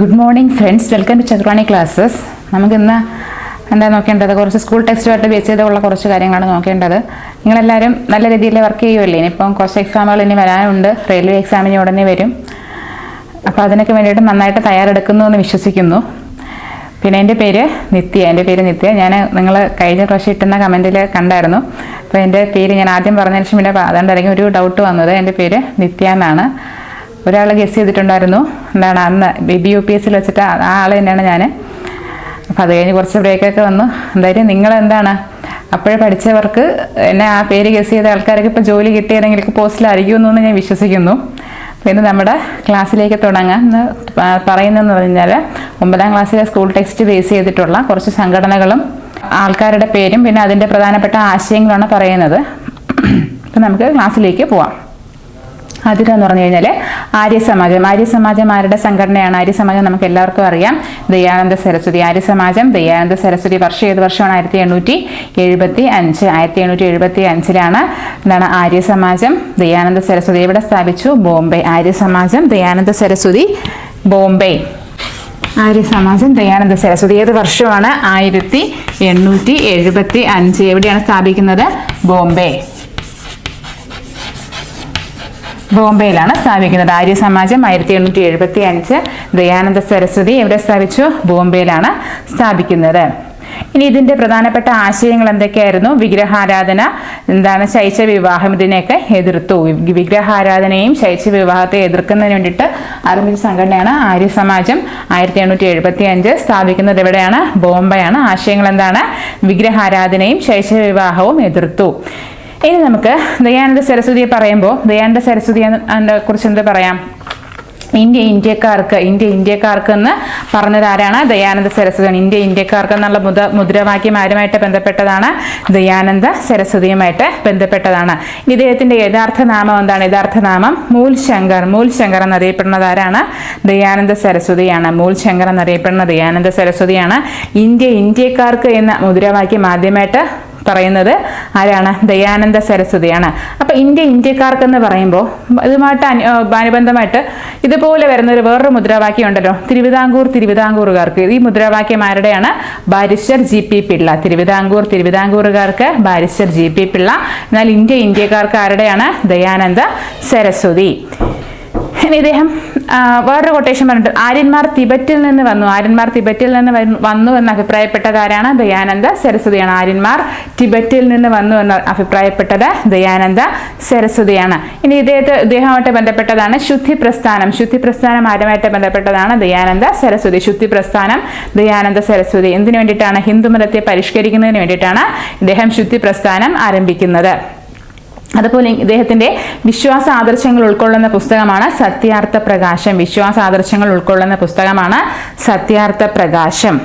Good morning friends welcome to Chakravani classes നമുക്കിന്ന് എന്താ നോക്കേണ്ടത്? കുറച്ച് സ്കൂൾ ടെക്സ്റ്റുമായിട്ട് ബേസ് ചെയ്തുള്ള കുറച്ച് കാര്യങ്ങളാണ് നോക്കേണ്ടത്. നിങ്ങളെല്ലാവരും നല്ല രീതിയിൽ വർക്ക് ചെയ്യുമല്ലേ ഇനിയിപ്പം കുറച്ച് എക്സാമുകൾ ഇനി വരാനുണ്ട്. റെയിൽവേ എക്സാമിന് ഉടനെ വരും. അപ്പോൾ അതിനൊക്കെ വേണ്ടിയിട്ട് നന്നായിട്ട് തയ്യാറെടുക്കുന്നു എന്ന് വിശ്വസിക്കുന്നു. പിന്നെ എന്റെ പേര് നിത്യ. എന്റെ പേര് നിത്യ. ഞാൻ നിങ്ങൾ കഴിഞ്ഞ പ്രാവശ്യം ഇട്ടുന്ന കമന്റിൽ കണ്ടായിരുന്നു. അപ്പോൾ എന്റെ പേര് ഞാൻ ആദ്യം പറഞ്ഞതിന് ശേഷം പിന്നെ അതുകൊണ്ടായിരിക്കും ഒരു ഡൗട്ട് വന്നത് എന്റെ പേര് നിത്യ എന്നാണ്. ഒരാൾ ഗസ് ചെയ്തിട്ടുണ്ടായിരുന്നു. എന്താണ് അന്ന് ബി യു പി എസ് സിയിൽ വെച്ചിട്ട് ആ ആൾ തന്നെയാണ് ഞാൻ അപ്പം അത് കഴിഞ്ഞ് കുറച്ച് ബ്രേക്കൊക്കെ വന്നു. എന്തായാലും നിങ്ങൾ എന്താണ്? അപ്പോഴേ പഠിച്ചവർക്ക് എന്നെ ആ പേര് ഗസ് ചെയ്ത ആൾക്കാർക്ക് ഇപ്പോൾ ജോലി കിട്ടിയതെങ്കിൽ പോസ്റ്റിലായിരിക്കുമെന്ന് ഞാൻ വിശ്വസിക്കുന്നു. അപ്പോൾ ഇന്ന് നമ്മുടെ ക്ലാസ്സിലേക്ക് തുടങ്ങാം. എന്ന് പറയുന്നതെന്ന് പറഞ്ഞാൽ ഒമ്പതാം ക്ലാസ്സിലെ സ്കൂൾ ടെക്സ്റ്റ് ബേസ് ചെയ്തിട്ടുള്ള കുറച്ച് സംഘടനകളും ആൾക്കാരുടെ പേരും പിന്നെ അതിന്റെ പ്രധാനപ്പെട്ട ആശയങ്ങളാണ് പറയുന്നത്. അപ്പം നമുക്ക് ക്ലാസ്സിലേക്ക് പോവാം. ആദ്യത്തെന്ന് പറഞ്ഞു കഴിഞ്ഞാൽ ആര്യസമാജം. ആര്യസമാജം ആരുടെ സംഘടനയാണ്? ആര്യസമാജം നമുക്ക് എല്ലാവർക്കും അറിയാം. ദയാനന്ദ സരസ്വതി. ആര്യസമാജം ദയാനന്ദ സരസ്വതി വർഷം ഏത് വർഷമാണ്? ആയിരത്തി എണ്ണൂറ്റി എഴുപത്തി അഞ്ച് ആയിരത്തി എണ്ണൂറ്റി എഴുപത്തി അഞ്ചിലാണ് എന്താണ് ആര്യസമാജം ദയാനന്ദ സരസ്വതി എവിടെ സ്ഥാപിച്ചു? ബോംബെ. ആര്യസമാജം ദയാനന്ദ സരസ്വതി ബോംബെ. ആര്യ സമാജം ദയാനന്ദ സരസ്വതി ഏത് വർഷമാണ്? ആയിരത്തി എണ്ണൂറ്റി എഴുപത്തി അഞ്ച് എവിടെയാണ് സ്ഥാപിക്കുന്നത്? ബോംബെ. ബോംബെയിലാണ് സ്ഥാപിക്കുന്നത്. ആര്യ സമാജം ആയിരത്തി എണ്ണൂറ്റി എഴുപത്തി അഞ്ച് ദയാനന്ദ സരസ്വതി എവിടെ സ്ഥാപിച്ചു? ബോംബെയിലാണ് സ്ഥാപിക്കുന്നത്. ഇനി ഇതിന്റെ പ്രധാനപ്പെട്ട ആശയങ്ങൾ എന്തൊക്കെയായിരുന്നു? വിഗ്രഹാരാധന എന്താണ് ശൈശ വിവാഹം ഇതിനെയൊക്കെ എതിർത്തു. വിഗ്രഹാരാധനയും ശൈശ വിവാഹത്തെ എതിർക്കുന്നതിന് വേണ്ടിയിട്ട് ആരംഭിച്ച സംഘടനയാണ് ആര്യ സമാജം ആയിരത്തി എണ്ണൂറ്റി എഴുപത്തി അഞ്ച് സ്ഥാപിക്കുന്നത് എവിടെയാണ്? ബോംബെയാണ്. ആശയങ്ങൾ എന്താണ്? വിഗ്രഹാരാധനയും ശൈശ വിവാഹവും എതിർത്തു. ഇനി നമുക്ക് ദയാനന്ദ സരസ്വതിയെ പറയുമ്പോൾ ദയാനന്ദ സരസ്വതി കുറിച്ച് എന്ത് പറയാം? ഇന്ത്യ ഇന്ത്യക്കാർക്ക് ഇന്ത്യ ഇന്ത്യക്കാർക്ക് എന്ന് പറഞ്ഞത് ആരാണ് ദയാനന്ദ സരസ്വതി ഇന്ത്യ ഇന്ത്യക്കാർക്ക് എന്നുള്ള മുത മുദ്രാവാക്യം ആരുമായിട്ട് ബന്ധപ്പെട്ടതാണ്? ദയാനന്ദ സരസ്വതിയുമായിട്ട് ബന്ധപ്പെട്ടതാണ്. ഇദ്ദേഹത്തിന്റെ യഥാർത്ഥ നാമം എന്താണ്? യഥാർത്ഥ നാമം മൂൽ ശങ്കർ മൂൽ ശങ്കർ എന്നറിയപ്പെടുന്നത് ആരാണ്? ദയാനന്ദ സരസ്വതിയാണ്. മൂൽ ശങ്കർ എന്നറിയപ്പെടുന്ന ദയാനന്ദ സരസ്വതിയാണ്. ഇന്ത്യ ഇന്ത്യക്കാർക്ക് എന്ന മുദ്രാവാക്യം ആദ്യമായിട്ട് പറയുന്നത് ആരാണ്? ദയാനന്ദ സരസ്വതിയാണ്. അപ്പൊ ഇന്ത്യ ഇന്ത്യക്കാർക്കെന്ന് പറയുമ്പോൾ ഇതുമായിട്ട് അനു- അനുബന്ധമായിട്ട് ഇതുപോലെ വരുന്ന ഒരു വേറൊരു മുദ്രാവാക്യം ഉണ്ടല്ലോ. തിരുവിതാംകൂർ തിരുവിതാംകൂറുകാർക്ക്. ഈ മുദ്രാവാക്യം ആരുടെയാണ്? Barrister G P Pillai. Thiruvithamkoor തിരുവിതാംകൂറുകാർക്ക് barrister G P Pillai. എന്നാൽ ഇന്ത്യ ഇന്ത്യക്കാർക്ക് ആരുടെയാണ്? ദയാനന്ദ സരസ്വതി. ഇനി ഇദ്ദേഹം വേറൊരു കൊട്ടേഷൻ പറഞ്ഞിട്ട് ആര്യന്മാർ തിബറ്റിൽ നിന്ന് വന്നു. ആര്യന്മാർ തിബറ്റിൽ നിന്ന് വന്നു- എന്ന് അഭിപ്രായപ്പെട്ടതാരാണ്? ദയാനന്ദ സരസ്വതിയാണ്. ആര്യന്മാർ ടിബറ്റിൽ നിന്ന് വന്നു എന്ന് അഭിപ്രായപ്പെട്ടത് ദയാനന്ദ സരസ്വതിയാണ്. ഇനി ഇദ്ദേഹത്തെ ഇദ്ദേഹമായിട്ട് ബന്ധപ്പെട്ടതാണ് ശുദ്ധി പ്രസ്ഥാനം. ശുദ്ധി പ്രസ്ഥാനം ആരുമായിട്ട് ബന്ധപ്പെട്ടതാണ്? ദയാനന്ദ സരസ്വതി. ശുദ്ധി പ്രസ്ഥാനം ദയാനന്ദ സരസ്വതി. എന്തിനു വേണ്ടിയിട്ടാണ് ഹിന്ദുമതത്തെ പരിഷ്കരിക്കുന്നതിന് വേണ്ടിയിട്ടാണ് ഇദ്ദേഹം ശുദ്ധി പ്രസ്ഥാനം ആരംഭിക്കുന്നത്? അതുപോലെ ഇദ്ദേഹത്തിന്റെ വിശ്വാസ ആദർശങ്ങൾ ഉൾക്കൊള്ളുന്ന പുസ്തകമാണ് സത്യാർത്ഥ പ്രകാശം. വിശ്വാസ ആദർശങ്ങൾ ഉൾക്കൊള്ളുന്ന പുസ്തകമാണ് സത്യാർത്ഥ പ്രകാശം.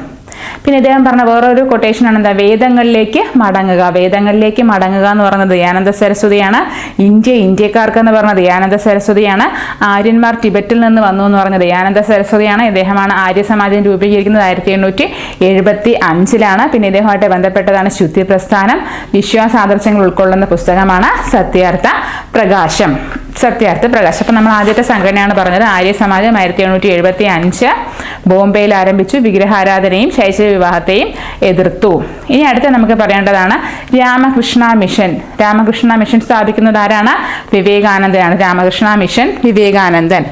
പിന്നെ ഇദ്ദേഹം പറഞ്ഞ വേറൊരു കൊട്ടേഷൻ ആണ് എന്താ വേദങ്ങളിലേക്ക് മടങ്ങുക. വേദങ്ങളിലേക്ക് മടങ്ങുക എന്ന് പറഞ്ഞത് ദയാനന്ദ സരസ്വതിയാണ്. ഇന്ത്യ ഇന്ത്യക്കാർക്ക് എന്ന് പറഞ്ഞത് ദയാനന്ദ സരസ്വതിയാണ്. ആര്യന്മാർ ടിബറ്റിൽ നിന്ന് വന്നു എന്ന് പറഞ്ഞത് ദയാനന്ദ സരസ്വതിയാണ്. ഇദ്ദേഹമാണ് ആര്യ സമാജം രൂപീകരിക്കുന്നത് ആയിരത്തി എണ്ണൂറ്റി എഴുപത്തി അഞ്ചിലാണ് പിന്നെ ഇദ്ദേഹമായിട്ട് ബന്ധപ്പെട്ടതാണ് ശുദ്ധി പ്രസ്ഥാനം വിശ്വാസ ആദർശങ്ങൾ ഉൾക്കൊള്ളുന്ന പുസ്തകമാണ് സത്യാർത്ഥ പ്രകാശം. സത്യാർത്ഥ പ്രകാശം. അപ്പം നമ്മൾ ആദ്യത്തെ സംഘടനയാണ് പറഞ്ഞത്. ആര്യ സമാജം ആയിരത്തി എണ്ണൂറ്റി എഴുപത്തി അഞ്ച് ബോംബെയിൽ ആരംഭിച്ചു. വിഗ്രഹാരാധനയും ശൈശവ വിവാഹത്തെയും എതിർത്തു. ഇനി അടുത്ത നമുക്ക് പറയേണ്ടതാണ് രാമകൃഷ്ണ മിഷൻ. രാമകൃഷ്ണ മിഷൻ സ്ഥാപിക്കുന്നത് ആരാണ്? വിവേകാനന്ദനാണ്. രാമകൃഷ്ണ മിഷൻ വിവേകാനന്ദൻ.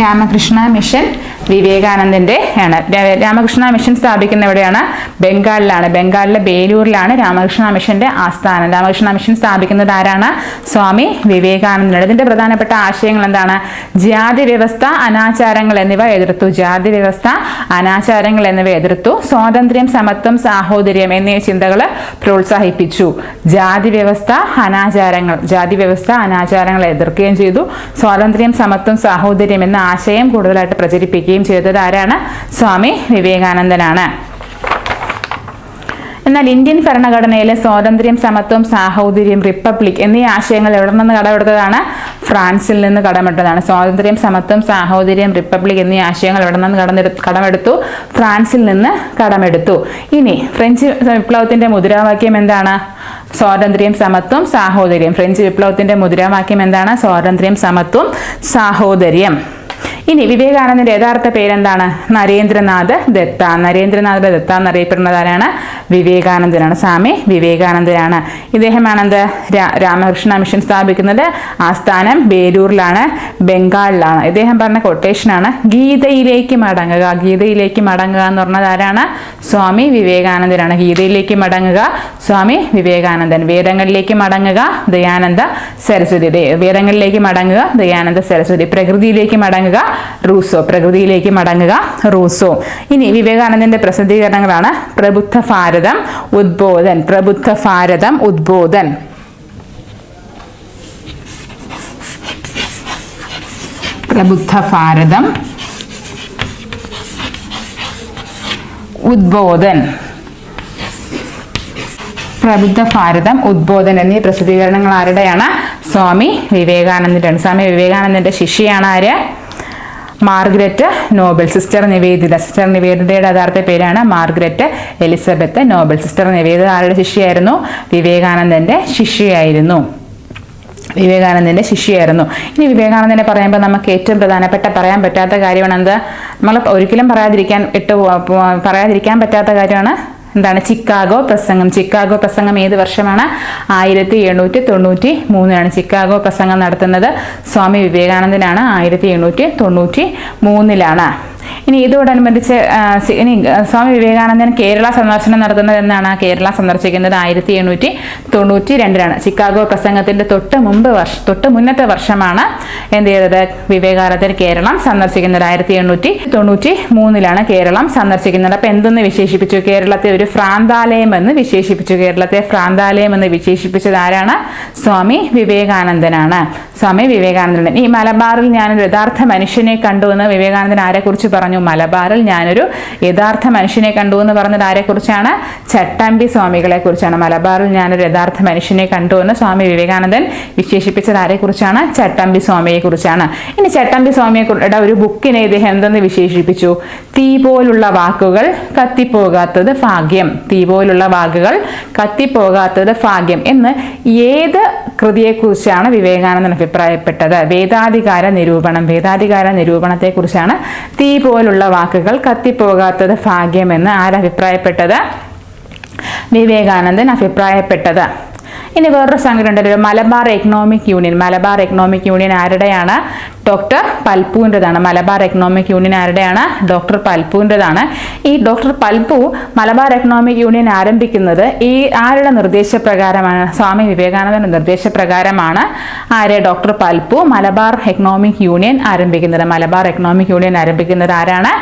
രാമകൃഷ്ണ മിഷൻ വിവേകാനന്ദന്റെ ആണ്. രാമകൃഷ്ണ മിഷൻ സ്ഥാപിക്കുന്ന എവിടെയാണ്? ബംഗാളിലാണ്. ബംഗാളിലെ ബേലൂരിലാണ് രാമകൃഷ്ണ മിഷന്റെ ആസ്ഥാനം. രാമകൃഷ്ണ മിഷൻ സ്ഥാപിക്കുന്നത് ആരാണ്? സ്വാമി വിവേകാനന്ദൻ ഇതിന്റെ പ്രധാനപ്പെട്ട ആശയങ്ങൾ എന്താണ്? ജാതി വ്യവസ്ഥ അനാചാരങ്ങൾ എന്നിവ എതിർത്തു. ജാതി വ്യവസ്ഥ അനാചാരങ്ങൾ എന്നിവ എതിർത്തു. സ്വാതന്ത്ര്യം സമത്വം സാഹോദര്യം എന്നീ ചിന്തകൾ പ്രോത്സാഹിപ്പിച്ചു. ജാതി വ്യവസ്ഥ അനാചാരങ്ങൾ. ജാതി വ്യവസ്ഥ അനാചാരങ്ങൾ എതിർക്കുകയും ചെയ്തു. സ്വാതന്ത്ര്യം സമത്വം സാഹോദര്യം എന്ന ആശയം കൂടുതലായിട്ട് പ്രചരിപ്പിക്കുകയും ചെയ്തത് ആരാണ്? സ്വാമി വിവേകാനന്ദനാണ്. എന്നാൽ ഇന്ത്യൻ ഭരണഘടനയിലെ സ്വാതന്ത്ര്യം സമത്വം സാഹോദര്യം റിപ്പബ്ലിക് എന്നീ ആശയങ്ങൾ എവിടെ നിന്ന് കടമെടുത്തതാണ്? ഫ്രാൻസിൽ നിന്ന് കടമെടുത്തതാണ്. സ്വാതന്ത്ര്യം സമത്വം സാഹോദര്യം റിപ്പബ്ലിക് എന്നീ ആശയങ്ങൾ എവിടെ നിന്ന് കടന്നെടു കടമെടുത്തു? ഫ്രാൻസിൽ നിന്ന് കടമെടുത്തു. ഇനി ഫ്രഞ്ച് വിപ്ലവത്തിന്റെ മുദ്രാവാക്യം എന്താണ്? സ്വാതന്ത്ര്യം സമത്വം സാഹോദര്യം. ഫ്രഞ്ച് വിപ്ലവത്തിന്റെ മുദ്രാവാക്യം എന്താണ്? സ്വാതന്ത്ര്യം സമത്വം സാഹോദര്യം. ഇനി വിവേകാനന്ദന്റെ യഥാർത്ഥ പേരെന്താണ്? നരേന്ദ്രനാഥ് ദത്ത. നരേന്ദ്രനാഥ് ദത്ത എന്നറിയപ്പെടുന്നത് ആരാണ് വിവേകാനന്ദനാണ്. സ്വാമി വിവേകാനന്ദനാണ്. ഇദ്ദേഹമാണ് എന്ത് രാമകൃഷ്ണ മിഷൻ സ്ഥാപിക്കുന്നത് ആസ്ഥാനം ബേലൂരിലാണ് ബംഗാളിലാണ്. ഇദ്ദേഹം പറഞ്ഞ കൊട്ടേഷനാണ് ഗീതയിലേക്ക് മടങ്ങുക. ഗീതയിലേക്ക് മടങ്ങുക എന്ന് പറഞ്ഞത് ആരാണ്? സ്വാമി വിവേകാനന്ദനാണ്. ഗീതയിലേക്ക് മടങ്ങുക സ്വാമി വിവേകാനന്ദൻ. വേദങ്ങളിലേക്ക് മടങ്ങുക ദയാനന്ദ സരസ്വതി. വേദങ്ങളിലേക്ക് മടങ്ങുക ദയാനന്ദ സരസ്വതി. പ്രകൃതിയിലേക്ക് മടങ്ങുക റൂസോ. പ്രകൃതിയിലേക്ക് മടങ്ങുക റൂസോ. ഇനി വിവേകാനന്ദന്റെ പ്രസിദ്ധീകരണങ്ങളാണ് പ്രബുദ്ധ ഭാരതം ഉദ്ബോധൻ. പ്രബുദ്ധ ഭാരതം ഉദ്ബോധൻ. പ്രബുദ്ധ ഭാരതം ഉദ്ബോധൻ. പ്രബുദ്ധ ഭാരതം ഉദ്ബോധൻ എന്നീ പ്രസിദ്ധീകരണങ്ങൾ ആരുടെയാണ്? സ്വാമി വിവേകാനന്ദന്റെ സ്വാമി വിവേകാനന്ദന്റെ ശിഷ്യയാണ് ആര്? Margaret Noble sister Nivedita. Sister നിവേദിതയുടെ യഥാർത്ഥ പേരാണ് Margaret Elizabeth Noble. Sister Nivedita ആരുടെ ശിഷ്യയായിരുന്നു? വിവേകാനന്ദന്റെ ശിഷ്യയായിരുന്നു. വിവേകാനന്ദന്റെ ശിഷ്യയായിരുന്നു. ഇനി വിവേകാനന്ദനെ പറയുമ്പോൾ നമുക്ക് ഏറ്റവും പ്രധാനപ്പെട്ട പറയാൻ പറ്റാത്ത കാര്യമാണ് എന്ത് നമ്മൾ ഒരിക്കലും പറയാതിരിക്കാൻ ഇട്ട് പറയാതിരിക്കാൻ പറ്റാത്ത കാര്യമാണ് എന്താണ് ചിക്കാഗോ പ്രസംഗം? ചിക്കാഗോ പ്രസംഗം ഏത് വർഷമാണ്? ആയിരത്തി എണ്ണൂറ്റി തൊണ്ണൂറ്റി മൂന്നിലാണ് ചിക്കാഗോ പ്രസംഗം നടത്തുന്നത്. സ്വാമി വിവേകാനന്ദനാണ് ആയിരത്തി എണ്ണൂറ്റി തൊണ്ണൂറ്റി മൂന്നിലാണ് ഇനി ഇതോടനുബന്ധിച്ച് ഇനി സ്വാമി വിവേകാനന്ദൻ കേരള സന്ദർശനം നടത്തുന്നത് എന്നാണ് കേരള സന്ദർശിക്കുന്നത് ആയിരത്തി എണ്ണൂറ്റി തൊണ്ണൂറ്റി രണ്ടിലാണ് ചിക്കാഗോ പ്രസംഗത്തിന്റെ തൊട്ട് മുമ്പ് വർഷം തൊട്ട് മുന്നത്തെ വർഷമാണ് എന്ത് ചെയ്തത്? വിവേകാനന്ദൻ കേരളം സന്ദർശിക്കുന്നത്. ആയിരത്തി എണ്ണൂറ്റി തൊണ്ണൂറ്റി മൂന്നിലാണ് കേരളം സന്ദർശിക്കുന്നത്. അപ്പൊ എന്തെന്ന് വിശേഷിപ്പിച്ചു? കേരളത്തെ ഒരു ഫ്രാന്താലയം എന്ന് വിശേഷിപ്പിച്ചു. കേരളത്തെ ഫ്രാന്താലയം എന്ന് വിശേഷിപ്പിച്ചത് ആരാണ്? സ്വാമി വിവേകാനന്ദനാണ്. സ്വാമി വിവേകാനന്ദൻ. ഈ മലബാറിൽ ഞാനൊരു യഥാർത്ഥ മനുഷ്യനെ കണ്ടു എന്ന് വിവേകാനന്ദൻ ആരെക്കുറിച്ച് പറഞ്ഞു? മലബാറിൽ ഞാനൊരു യഥാർത്ഥ മനുഷ്യനെ കണ്ടു എന്ന് പറഞ്ഞത് ആരെക്കുറിച്ചാണ്? ചട്ടമ്പി സ്വാമികളെ കുറിച്ചാണ് മലബാറിൽ ഞാനൊരു യഥാർത്ഥ മനുഷ്യനെ കണ്ടു എന്ന് സ്വാമി വിവേകാനന്ദൻ വിശേഷിപ്പിച്ചത് ആരെക്കുറിച്ചാണ്? ചട്ടമ്പി സ്വാമിയെ കുറിച്ചാണ് ഇനി ചട്ടമ്പി സ്വാമിയെ കുറിയുടെ ഒരു ബുക്കിനെ ഇദ്ദേഹം എന്തെന്ന് വിശേഷിപ്പിച്ചു? തീ പോലുള്ള വാക്കുകൾ കത്തിപ്പോകാത്തത് ഭാഗ്യം. തീ പോലുള്ള വാക്കുകൾ കത്തിപ്പോകാത്തത് ഭാഗ്യം എന്ന് ഏത് കൃതിയെക്കുറിച്ചാണ് വിവേകാനന്ദൻ അഭിപ്രായപ്പെട്ടത്. വേദാധികാര നിരൂപണം. വേദാധികാര നിരൂപണത്തെക്കുറിച്ചാണ് തീ പോലുള്ള വാക്കുകൾ കത്തിപ്പോകാത്തത് ഭാഗ്യമെന്ന് ആരഭിപ്രായപ്പെട്ടത്? വിവേകാനന്ദൻ അഭിപ്രായപ്പെട്ടത്. ഇനി വേറൊരു സംഘടന ഉണ്ടല്ലോ Malabar economic union Malabar economic union ആരുടെയാണ്? Doctor പൽപ്പുവിന്റെതാണ് മലബാർ എക്കണോമിക് യൂണിയൻ ആരുടെയാണ്? ഡോക്ടർ പൽപ്പുവിന്റെതാണ് ഈ doctor Palpu Malabar economic union ആരംഭിക്കുന്നത് ഈ ആരുടെ നിർദ്ദേശപ്രകാരമാണ്? സ്വാമി വിവേകാനന്ദന്റെ നിർദ്ദേശപ്രകാരമാണ് ആര്? Doctor Palpu Malabar economic union ആരംഭിക്കുന്നത്. മലബാർ എക്കണോമിക് യൂണിയൻ ആരംഭിക്കുന്നത് ആരാണ്?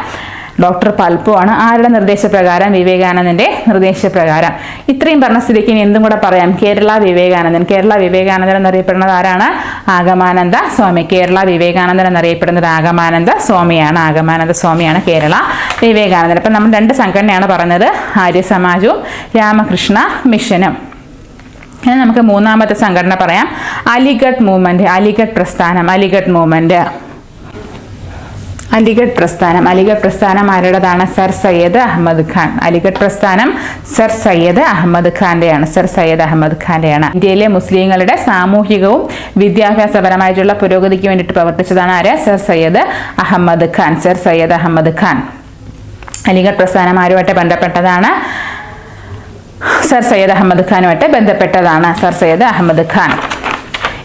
ഡോക്ടർ പൽപ്പു ആണ് ആരുടെ നിർദ്ദേശപ്രകാരം? വിവേകാനന്ദന്റെ നിർദ്ദേശപ്രകാരം. ഇത്രയും പറഞ്ഞ സ്ഥിതിക്ക് ഇനി എന്തും കൂടെ പറയാം. കേരള വിവേകാനന്ദൻ. കേരള വിവേകാനന്ദൻ എന്നറിയപ്പെടുന്നത് ആരാണ്? ആഗമാനന്ദ സ്വാമി. കേരള വിവേകാനന്ദൻ എന്നറിയപ്പെടുന്നത് ആഗമാനന്ദ സ്വാമിയാണ്. ആഗമാനന്ദ സ്വാമിയാണ് കേരള വിവേകാനന്ദൻ. അപ്പം നമ്മൾ രണ്ട് സംഘടനയാണ് പറഞ്ഞത്. ആര്യ സമാജവും രാമകൃഷ്ണ മിഷനും. ഇനി നമുക്ക് മൂന്നാമത്തെ സംഘടന പറയാം. അലിഗഡ് മൂവ്മെന്റ് അലിഗഡ് പ്രസ്ഥാനം അലിഗഡ് മൂവ്മെന്റ്. അലിഗഡ് പ്രസ്ഥാനം. അലിഗഡ് പ്രസ്ഥാനം ആരുടേതാണ്? സർ സയ്യദ് അഹമ്മദ് ഖാൻ. അലിഗഡ് പ്രസ്ഥാനം സർ സയ്യദ് അഹമ്മദ് ഖാന്റെയാണ്. സർ സയ്യദ് അഹമ്മദ് ഖാന്റെയാണ്. ഇന്ത്യയിലെ മുസ്ലിങ്ങളുടെ സാമൂഹികവും വിദ്യാഭ്യാസപരമായിട്ടുള്ള പുരോഗതിക്ക് വേണ്ടിയിട്ട് പ്രവർത്തിച്ചതാണ് ആര്? സർ സയ്യദ് അഹമ്മദ് ഖാൻ. സർ സയ്യദ് അഹമ്മദ് ഖാൻ. അലിഗഡ് പ്രസ്ഥാനം ആരുമായിട്ട് ബന്ധപ്പെട്ടതാണ്? സർ സയ്യദ് അഹമ്മദ് ഖാനുമായിട്ട് ബന്ധപ്പെട്ടതാണ്. സർ സയ്യദ് അഹമ്മദ് ഖാൻ.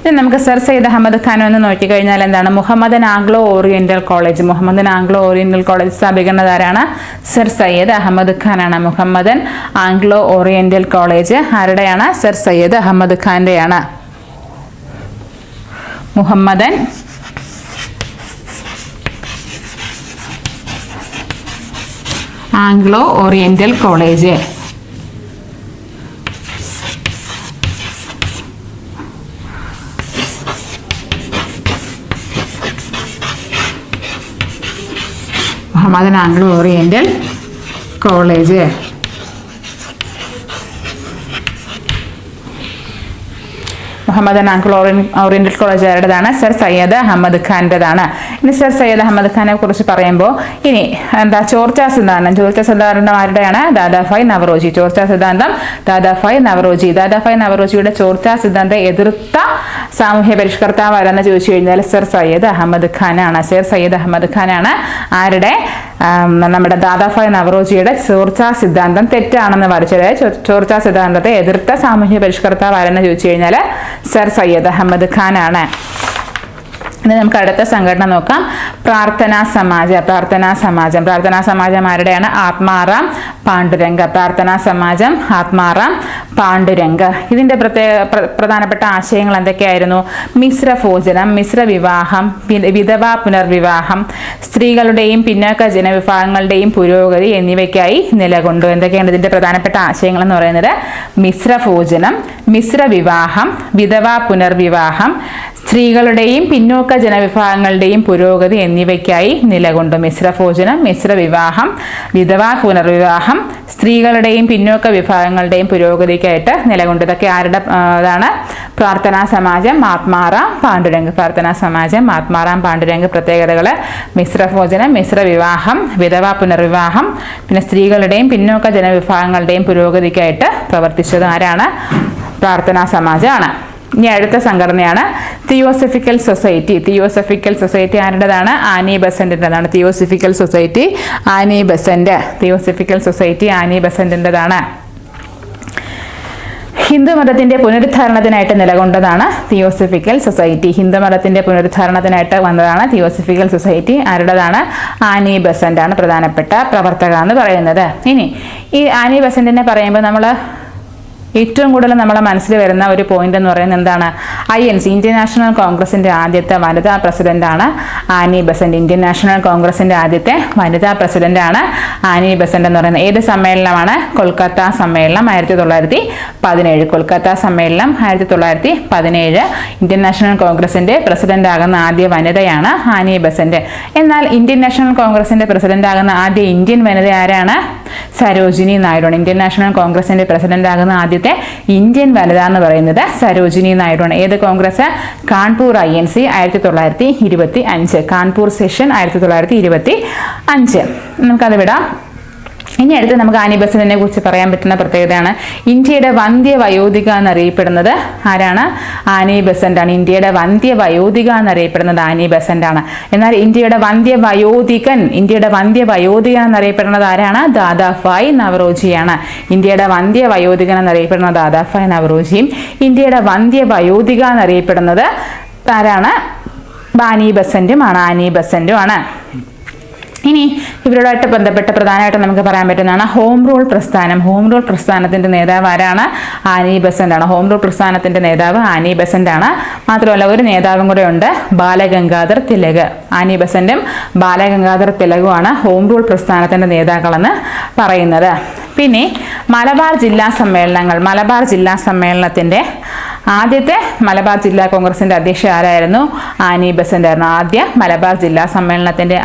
ഇനി നമുക്ക് സർ സയ്യിദ് അഹമ്മദ് ഖാൻ ഒന്ന് നോക്കിക്കഴിഞ്ഞാൽ എന്താണ്? Mohammedan Anglo Oriental college. Mohammedan Anglo Oriental college സ്ഥാപിക്കുന്നതാരാണ് sir Syed Ahmed ഖാനാണ്. മുഹമ്മദൻ ആംഗ്ലോ ഓറിയന്റൽ കോളേജ് ആരുടെയാണ്? Sir Syed Ahmed ഖാന്റെയാണ്. Mohammedan Anglo Oriental college. Mohammedan Anglo Oriental college. Muhammad Anglo Orion- Oriental college ആരുടേതാണ് സർ സയ്യദ് അഹമ്മദ് ഖാന്റെതാണ് സർ സയ്യദ് അഹമ്മദ് ഖാനെ കുറിച്ച് പറയുമ്പോൾ ഇനി എന്താ ചോർച്ച സിദ്ധാന്തം? ചോർച്ച സിദ്ധാന്തം ആരുടെയാണ് ദാദാഫായ് നവറോജി. ചോർച്ച സിദ്ധാന്തം ദാദാഫായ് നവറോജി. ദാദാഫായ് നവറോജിയുടെ ചോർച്ച സിദ്ധാന്തം എതിർത്ത സാമൂഹ്യ പരിഷ്കർത്താവ് ആരെന്ന് ചോദിച്ചു കഴിഞ്ഞാൽ സർ സയ്യദ് അഹമ്മദ് ഖാനാണ് സർ സയ്യദ് അഹമ്മദ് ഖാനാണ് ആരുടെ? നമ്മുടെ ദാദാഫായ് നവറോജിയുടെ ചോർച്ചാ സിദ്ധാന്തം തെറ്റാണെന്ന് വാദിച്ചത്. ചോ- ചോർച്ചാ സിദ്ധാന്തത്തെ എതിർത്ത സാമൂഹ്യ പരിഷ്കർത്താവ് ആരെന്ന് ചോദിച്ചു കഴിഞ്ഞാൽ സർ സയ്യദ് അഹമ്മദ് ഖാനാണ് ഇനി നമുക്ക് അടുത്ത സംഘടന നോക്കാം. പ്രാർത്ഥനാ സമാജ പ്രാർത്ഥനാ സമാജം. പ്രാർത്ഥനാ സമാജം ആരുടെയാണ്? ആത്മാറാം പാണ്ഡുരംഗ. പ്രാർത്ഥനാ സമാജം ആത്മാറാം പാണ്ഡുരംഗ. ഇതിന്റെ പ്രത്യേക പ്രധാനപ്പെട്ട ആശയങ്ങൾ എന്തൊക്കെയായിരുന്നു? മിശ്ര ഭോജനം മിശ്ര വിവാഹം വിധവാ പുനർവിവാഹം സ്ത്രീകളുടെയും പിന്നോക്ക ജനവിഭാഗങ്ങളുടെയും പുരോഗതി എന്നിവയ്ക്കായി നിലകൊണ്ടു. എന്തൊക്കെയാണ് ഇതിന്റെ പ്രധാനപ്പെട്ട ആശയങ്ങൾ എന്ന് പറയുന്നത്? മിശ്ര ഭോജനം മിശ്ര വിവാഹം വിധവാ പുനർവിവാഹം സ്ത്രീകളുടെയും പിന്നോക്ക ജനവിഭാഗങ്ങളുടെയും പുരോഗതി എന്നിവയ്ക്കായി നിലകൊണ്ടു മിശ്രഭോജനം മിശ്രവിവാഹം വിധവാ പുനർവിവാഹം സ്ത്രീകളുടെയും പിന്നോക്ക വിഭാഗങ്ങളുടെയും പുരോഗതിക്കായിട്ട് നിലകൊണ്ടു. ഇതൊക്കെ ആരുടെ ഇതാണ്? പ്രാർത്ഥനാ സമാജം ആത്മാറാം പാണ്ഡുരംഗ് പ്രാർത്ഥനാ സമാജം ആത്മാറാം പാണ്ഡുരംഗ് പ്രത്യേകതകൾ മിശ്രഭോജനം മിശ്രവിവാഹം വിധവാ പുനർവിവാഹം പിന്നെ സ്ത്രീകളുടെയും പിന്നോക്ക ജനവിഭാഗങ്ങളുടെയും പുരോഗതിക്കായിട്ട് പ്രവർത്തിച്ചത് ആരാണ്? പ്രാർത്ഥനാ സമാജമാണ്. ഇനി അടുത്ത സംഘടനയാണ് തിയോസഫിക്കൽ സൊസൈറ്റി തിയോസഫിക്കൽ സൊസൈറ്റി ആരുടേതാണ്? Annie ബസന്റിന്റെതാണ് theosophical society Annie Besant. Theosophical society Annie ബസന്റിന്റെതാണ് Hindu മതത്തിന്റെ പുനരുദ്ധാരണത്തിനായിട്ട് നിലകൊണ്ടതാണ് തിയോസഫിക്കൽ സൊസൈറ്റി ഹിന്ദു മതത്തിന്റെ പുനരുദ്ധാരണത്തിനായിട്ട് വന്നതാണ് തിയോസഫിക്കൽ സൊസൈറ്റി ആരുടേതാണ്? ആനി ബസന്റ് ആണ് പ്രധാനപ്പെട്ട പ്രവർത്തക എന്ന് പറയുന്നത്. ഇനി ഈ ആനി ബസന്റിനെ പറയുമ്പോൾ നമ്മൾ ഏറ്റവും കൂടുതൽ നമ്മളെ മനസ്സിൽ വരുന്ന ഒരു പോയിന്റ് എന്ന് പറയുന്നത് എന്താണ്? I N C Indian national കോൺഗ്രസിന്റെ ആദ്യത്തെ വനിതാ പ്രസിഡന്റാണ് ആനി ബസന്റ്. ഇന്ത്യൻ നാഷണൽ കോൺഗ്രസിന്റെ ആദ്യത്തെ വനിതാ പ്രസിഡന്റാണ് ആനി ബസന്റ് എന്ന് പറയുന്നത്. ഏത് സമ്മേളനമാണ്? കൊൽക്കത്ത സമ്മേളനം ആയിരത്തി തൊള്ളായിരത്തി പതിനേഴ്. കൊൽക്കത്ത സമ്മേളനം ആയിരത്തി തൊള്ളായിരത്തി പതിനേഴ് ഇന്ത്യൻ നാഷണൽ കോൺഗ്രസിന്റെ പ്രസിഡന്റ് ആകുന്ന ആദ്യ വനിതയാണ് ആനി ബസന്റ്. എന്നാൽ ഇന്ത്യൻ നാഷണൽ കോൺഗ്രസിന്റെ പ്രസിഡന്റ് ആകുന്ന ആദ്യ ഇന്ത്യൻ വനിത ആരാണ്? സരോജിനി നായിഡു ഇന്ത്യൻ നാഷണൽ കോൺഗ്രസിന്റെ പ്രസിഡന്റ് ആകുന്ന ആദ്യത്തെ ഇന്ത്യൻ വനിത എന്ന് പറയുന്നത് സരോജിനി നായിഡുവാണ്. ഏത് Congress? Kanpur I N C ആയിരത്തി തൊള്ളായിരത്തി ഇരുപത്തി അഞ്ച് കാൺപൂർ സെഷൻ ആയിരത്തി തൊള്ളായിരത്തി ഇരുപത്തി അഞ്ച് നമുക്കത് വിടാം. ഇനി അടുത്ത് നമുക്ക് ആനി ബസന്റിനെ കുറിച്ച് പറയാൻ പറ്റുന്ന പ്രത്യേകതയാണ്. ഇന്ത്യയുടെ വന്ധ്യ വയോധിക എന്നറിയപ്പെടുന്നത് ആരാണ്? ആനി ബസന്റ് ആണ് ഇന്ത്യയുടെ വന്ധ്യ വയോധിക എന്നറിയപ്പെടുന്നത് ആനി ബസന്റ് ആണ് എന്നാൽ ഇന്ത്യയുടെ വന്ധ്യ വയോധികൻ ഇന്ത്യയുടെ വന്ധ്യ വയോധിക എന്നറിയപ്പെടുന്നത് ആരാണ്? ദാദാഫായ് നവറോജിയാണ്. ഇന്ത്യയുടെ വന്ധ്യ വയോധികൻ എന്നറിയപ്പെടുന്നത് ദാദാഫായ് നവറോജിയും ഇന്ത്യയുടെ വന്ധ്യ വയോധിക എന്നറിയപ്പെടുന്നത് ആരാണ്? ബാനി ബസന്റുമാണ്. ആനി ബസന്റുമാണ്. ഇനി ഇവരോടായിട്ട് ബന്ധപ്പെട്ട് പ്രധാനമായിട്ടും നമുക്ക് പറയാൻ പറ്റുന്നതാണ് ഹോം റൂൾ പ്രസ്ഥാനം. ഹോം റൂൾ പ്രസ്ഥാനത്തിന്റെ നേതാവ് ആരാണ്? ആനി ബസന്റ് ആണ്. ഹോം റൂൾ പ്രസ്ഥാനത്തിന്റെ നേതാവ് ആനി ബസന്റ് ആണ്. മാത്രമല്ല ഒരു നേതാവും കൂടെ ഉണ്ട് ബാലഗംഗാധർ തിലക്. ആനി ബസന്റും ബാലഗംഗാധർ തിലകുമാണ് ഹോം റൂൾ പ്രസ്ഥാനത്തിന്റെ നേതാക്കളെന്ന് പറയുന്നത്. പിന്നെ മലബാർ ജില്ലാ സമ്മേളനങ്ങൾ മലബാർ ജില്ലാ സമ്മേളനത്തിന്റെ ആദ്യത്തെ മലബാർ ജില്ലാ കോൺഗ്രസിന്റെ അധ്യക്ഷ ആരായിരുന്നു? ആനി ബസന്റ് ആയിരുന്നു ആദ്യ മലബാർ ജില്ലാ സമ്മേളനത്തിന്റെ